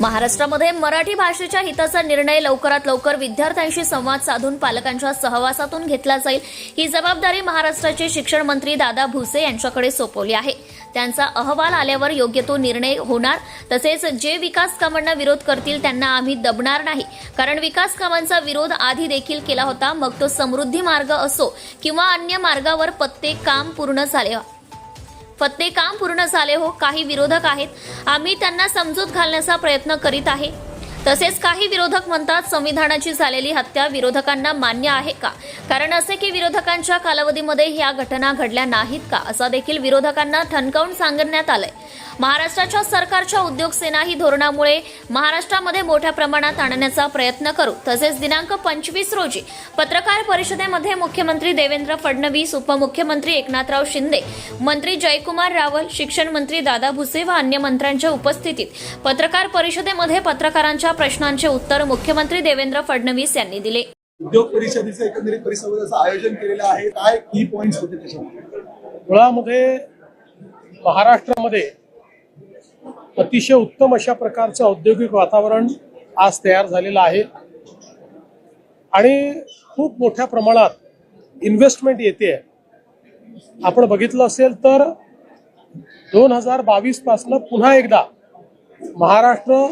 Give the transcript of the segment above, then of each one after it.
महाराष्ट्रामध्ये मराठी भाषेच्या हिताचा निर्णय लवकरात लवकर विद्यार्थ्यांशी संवाद साधून पालकांच्या सहवासातून घेतला जाईल. ही जबाबदारी महाराष्ट्राचे शिक्षण मंत्री दादा भुसे यांच्याकडे सोपवली आहे. त्यांचा अहवाल आल्यावर योग्य तो निर्णय होणार. तसेच जे विकास कामांना विरोध करतील त्यांना आम्ही दबणार नाही. कारण विकास कामांचा विरोध आधी देखील केला होता. मग तो समृद्धी मार्ग असो किंवा अन्य मार्गावर पत्ते काम पूर्ण झाले फत्ते काम पूर्ण झाले हो काही विरोधक आहेत. आम्ही त्यांना समजूत घालण्याचा प्रयत्न करीत आहे. तसेच काही विरोधक म्हणतात संविधानाची झालेली हत्या विरोधकांना मान्य आहे का? कारण असे की विरोधकांच्या कालावधीमध्ये ह्या घटना घडल्या नाहीत का? असा देखील विरोधकांना ठणकावून सांगण्यात आलंय. महाराष्ट्राच्या सरकारच्या उद्योग सेना ही धोरणामुळे महाराष्ट्रामध्ये मोठ्या प्रमाणात आणण्याचा प्रयत्न करू. तसेच दिनांक पंचवीस रोजी पत्रकार परिषदेमध्ये मुख्यमंत्री देवेंद्र फडणवीस उपमुख्यमंत्री एकनाथराव शिंदे मंत्री जयकुमार रावल शिक्षण मंत्री दादा भुसे व अन्य मंत्र्यांच्या उपस्थितीत पत्रकार परिषदेमध्ये पत्रकारांच्या प्रश्नांचे उत्तर मुख्यमंत्री देवेंद्र फडणवीस यांनी दिले. उद्योग परिषदेचं एकंदरीत परिसंवादाचं आयोजन केलेलं आहे. काय की पॉइंट्स होते त्याच्यामध्ये? मुळामध्ये महाराष्ट्रामध्ये अतिशय उत्तम अशा प्रकारचं औद्योगिक वातावरण आज तयार झालेलं आहे. आणि खूप मोठ्या प्रमाणात इन्व्हेस्टमेंट येते. आपण बघितलं असेल तर दोन हजार बावीस पासनं पुन्हा एकदा महाराष्ट्र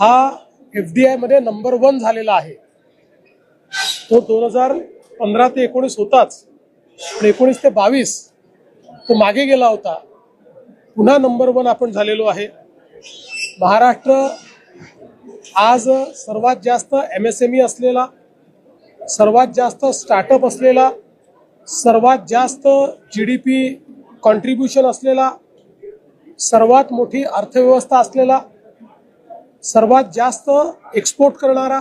हा एफ डी आयमध्ये नंबर वन झालेला आहे. तो दोन हजार पंधरा ते एकोणीस होताच. पण एकोणीस ते बावीस तो मागे गेला होता. पुन्हा नंबर वन आपण झालेलो आहे. महाराष्ट्र आज सर्वात जास्त एम एस एम ई असलेला सर्वात जास्त स्टार्टअप असलेला सर्वात जास्त जी डी पी कॉन्ट्रीब्युशन असलेला सर्वात मोठी अर्थव्यवस्था असलेला सर्वात जास्त एक्सपोर्ट करणारा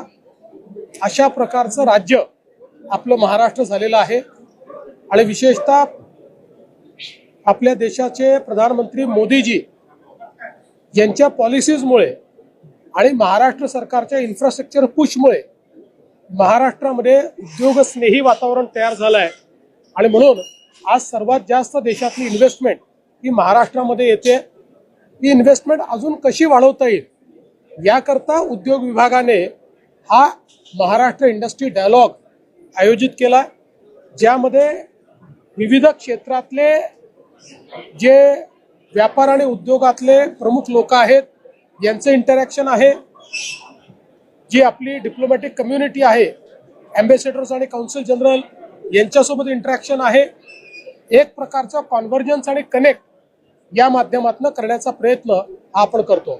अशा प्रकारचं राज्य आपलं महाराष्ट्र झालेलं आहे. आणि विशेषतः आपल्या देशाचे प्रधानमंत्री मोदीजी यांच्या पॉलिसीजमुळे आणि महाराष्ट्र सरकारच्या इन्फ्रास्ट्रक्चर पुशमुळे महाराष्ट्रामध्ये उद्योगस्नेही वातावरण तयार झालं आहे. आणि म्हणून आज सर्वात जास्त देशातली इन्व्हेस्टमेंट ही महाराष्ट्रामध्ये येते. ही इन्व्हेस्टमेंट अजून कशी वाढवता येईल? याकरता उद्योग विभागाने हा महाराष्ट्र इंडस्ट्री डायलॉग आयोजित केला ज्यामध्ये विविध क्षेत्रातले जे व्यापार आणि उद्योगातले प्रमुख लोक आहेत यांचं इंटरॅक्शन आहे. जी आपली डिप्लोमॅटिक कम्युनिटी आहे ॲम्बेसेडर्स आणि काउन्सिल जनरल यांच्यासोबत इंटरॅक्शन आहे. एक प्रकारचा कॉन्व्हर्जन्स आणि कनेक्ट या माध्यमातून करण्याचा प्रयत्न आपण करतो.